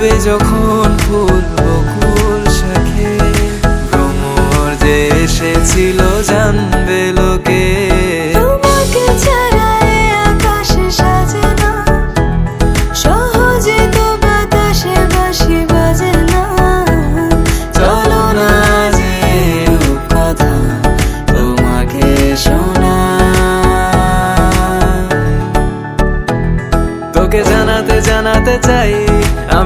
যখন ফুল বকুল শাখে। ভ্রমর যে এসেছিল, জানবে লোকে। সাজে বাঁশি বাজে না। যে তোমাকে শোনা। তোকে জানাতে জানাতে চাই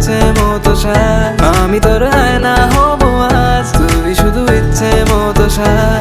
ইচ্ছে মতো সাজ আমি তোর না হব আজ। তুই শুধু ইচ্ছে মতো সাজ